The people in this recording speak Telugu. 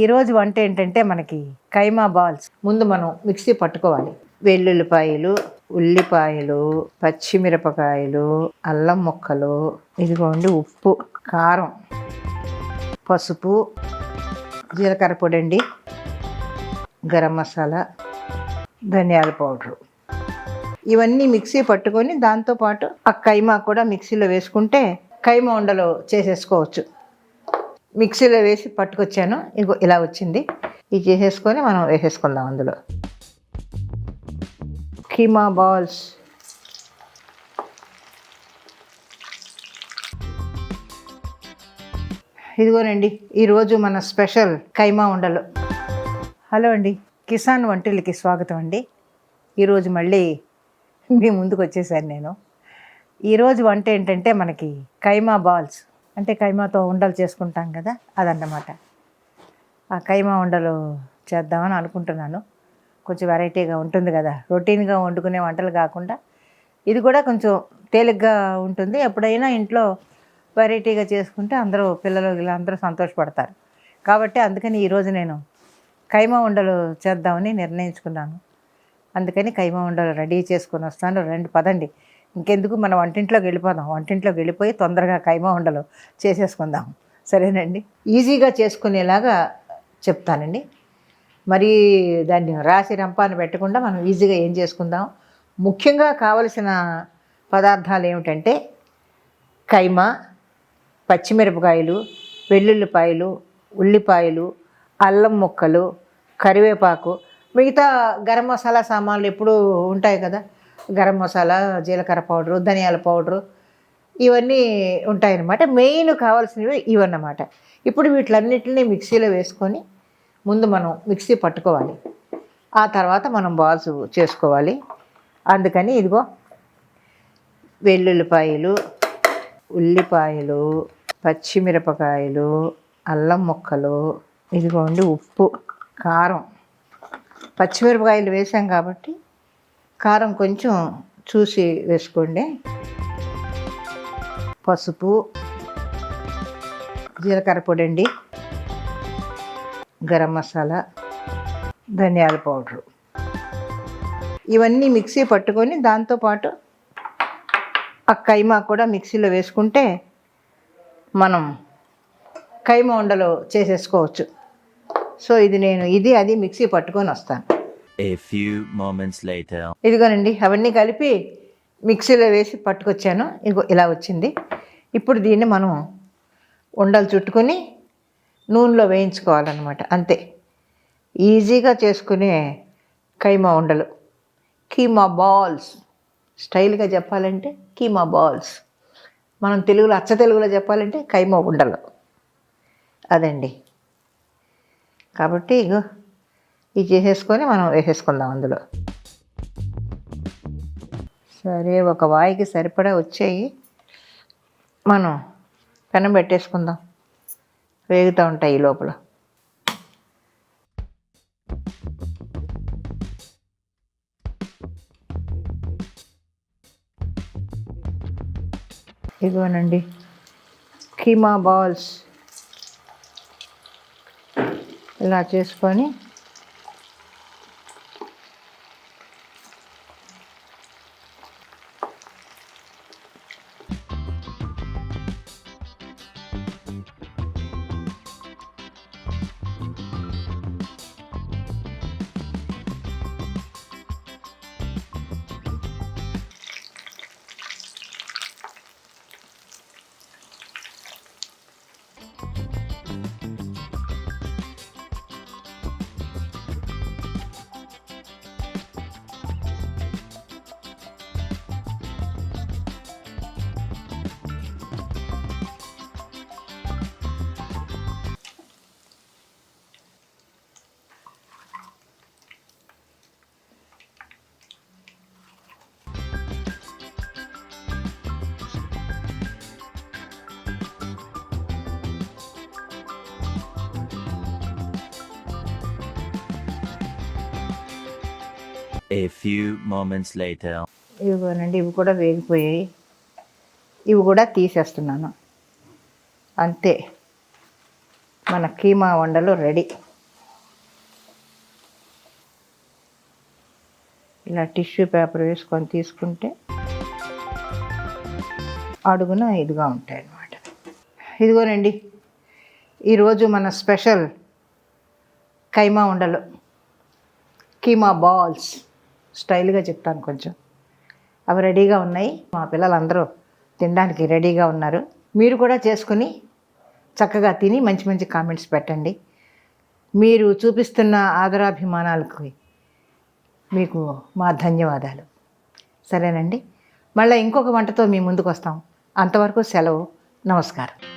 ఈరోజు వంట ఏంటంటే మనకి కైమా బాల్స్. ముందు మనం మిక్సీ పట్టుకోవాలి. వెల్లుల్లిపాయలు ఉల్లిపాయలు పచ్చిమిరపకాయలు అల్లం ముక్కలు ఇదిగోండి ఉప్పు కారం పసుపు జీలకర్ర పొడి అండి గరం మసాలా ధనియాల పౌడరు. ఇవన్నీ మిక్సీ పట్టుకొని దాంతోపాటు ఆ కైమా కూడా మిక్సీలో వేసుకుంటే కైమా ఉండలు చేసేసుకోవచ్చు. మిక్సీలో వేసి పట్టుకొచ్చాను. ఇగో ఇలా వచ్చింది. ఇది చేసేసుకొని మనం వేసేసుకుందాం అందులో. కీమా బాల్స్. ఇదిగోనండి ఈరోజు మన స్పెషల్ కైమా ఉండలు. హలో అండి. కిసాన్ వంటలకి స్వాగతం అండి. ఈరోజు మళ్ళీ మీ ముందుకు వచ్చేసాను నేను. ఈరోజు వంట ఏంటంటే మనకి కైమా బాల్స్. అంటే కైమాతో ఉండలు చేసుకుంటాం కదా అదన్నమాట. ఆ కైమా ఉండలు చేద్దామని అనుకుంటున్నాను. కొంచెం వెరైటీగా ఉంటుంది కదా రొటీన్గా వండుకునే వంటలు కాకుండా. ఇది కూడా కొంచెం తేలిగ్గా ఉంటుంది. ఎప్పుడైనా ఇంట్లో వెరైటీగా చేసుకుంటే అందరూ పిల్లలు ఇలా అందరూ సంతోషపడతారు. కాబట్టి అందుకని ఈరోజు నేను కైమా ఉండలు చేద్దామని నిర్ణయించుకున్నాను. అందుకని కైమా ఉండలు రెడీ చేసుకొని వస్తాను. రెండు పదండి. ఇంకెందుకు మనం వంటింట్లోకి వెళ్ళిపోదాం. వంటింట్లోకి వెళ్ళిపోయి తొందరగా కైమా ఉండలు చేసేసుకుందాం. సరేనండి? ఈజీగా చేసుకునేలాగా చెప్తానండి. మరి దాన్ని రాసి రంపాన్ని పెట్టకుండా మనం ఈజీగా ఏం చేసుకుందాం? ముఖ్యంగా కావలసిన పదార్థాలు ఏమిటంటే కైమా పచ్చిమిరపకాయలు వెల్లుల్లిపాయలు ఉల్లిపాయలు అల్లం ముక్కలు కరివేపాకు మిగతా గరం మసాలా సామాన్లు ఎప్పుడూ ఉంటాయి కదా? గరం మసాలా జీలకర్ర పౌడరు ధనియాల పౌడరు ఇవన్నీ ఉంటాయన్నమాట. మెయిన్ కావాల్సినవి ఇవన్నమాట. ఇప్పుడు వీటిలన్నిటిని మిక్సీలో వేసుకొని ముందు మనం మిక్సీ పట్టుకోవాలి. ఆ తర్వాత మనం బాల్స్ చేసుకోవాలి. అందుకని ఇదిగో వెల్లుల్లిపాయలు ఉల్లిపాయలు పచ్చిమిరపకాయలు అల్లం ముక్కలు ఇదిగోండి ఉప్పు కారం. పచ్చిమిరపకాయలు వేసాం కాబట్టి కారం కొంచెం చూసి వేసుకోండి. పసుపు జీలకర్ర పొడి అండి గరం మసాలా ధనియాల పౌడరు. ఇవన్నీ మిక్సీ పట్టుకొని దాంతోపాటు ఆ కైమా కూడా మిక్సీలో వేసుకుంటే మనం కైమా ఉండలు చేసేసుకోవచ్చు. సో ఇది నేను ఇది అది మిక్సీ పట్టుకొని వస్తాను. Moments later. ఇదిగోనండి అవన్నీ కలిపి మిక్సీలో వేసి పట్టుకొచ్చాను. ఇగో ఇలా వచ్చింది. ఇప్పుడు దీన్ని మనం ఉండలు చుట్టుకొని నూనెలో వేయించుకోవాలన్నమాట. అంతే. ఈజీగా చేసుకునే కైమా ఉండలు. కీమా బాల్స్. స్టైల్గా చెప్పాలంటే కీమా బాల్స్. మనం తెలుగులో అచ్చ తెలుగులో చెప్పాలంటే కైమా ఉండలు. అదండి. కాబట్టి ఇగో ఇది చేసేసుకొని మనం వేసేసుకుందాం అందులో. సరే ఒక వాయికి సరిపడా వచ్చాయి. మనం పెనం పెట్టేసుకుందాం. వేగుతూ ఉంటాయి ఈ లోపల. ఇదిగోనండి. కీమా బాల్స్. ఇలా చేసుకొని A few moments later. ఇవిగోనండి ఇవి కూడా వేగిపోయాయి. ఇవి కూడా తీసేస్తున్నాను. అంతే. మన కీమా వండలు రెడీ. ఇలా టిష్యూ పేపర్ వేసుకొని తీసుకుంటే అడుగున ఇదిగా ఉంటాయి అన్నమాట ఇదిగోనండి ఈరోజు మన స్పెషల్ కైమా ఉండలు కీమా బాల్స్. స్టైల్గా చెప్తాను కొంచెం. అవి రెడీగా ఉన్నాయి. మా పిల్లలందరూ తినడానికి రెడీగా ఉన్నారు. మీరు కూడా చేసుకుని చక్కగా తిని మంచి మంచి కామెంట్స్ పెట్టండి. మీరు చూపిస్తున్న ఆదరాభిమానాలకు మీకు మా ధన్యవాదాలు. సరేనండి? మళ్ళీ ఇంకొక వంటతో మీ ముందుకు వస్తాం అంతవరకు సెలవు. నమస్కారం.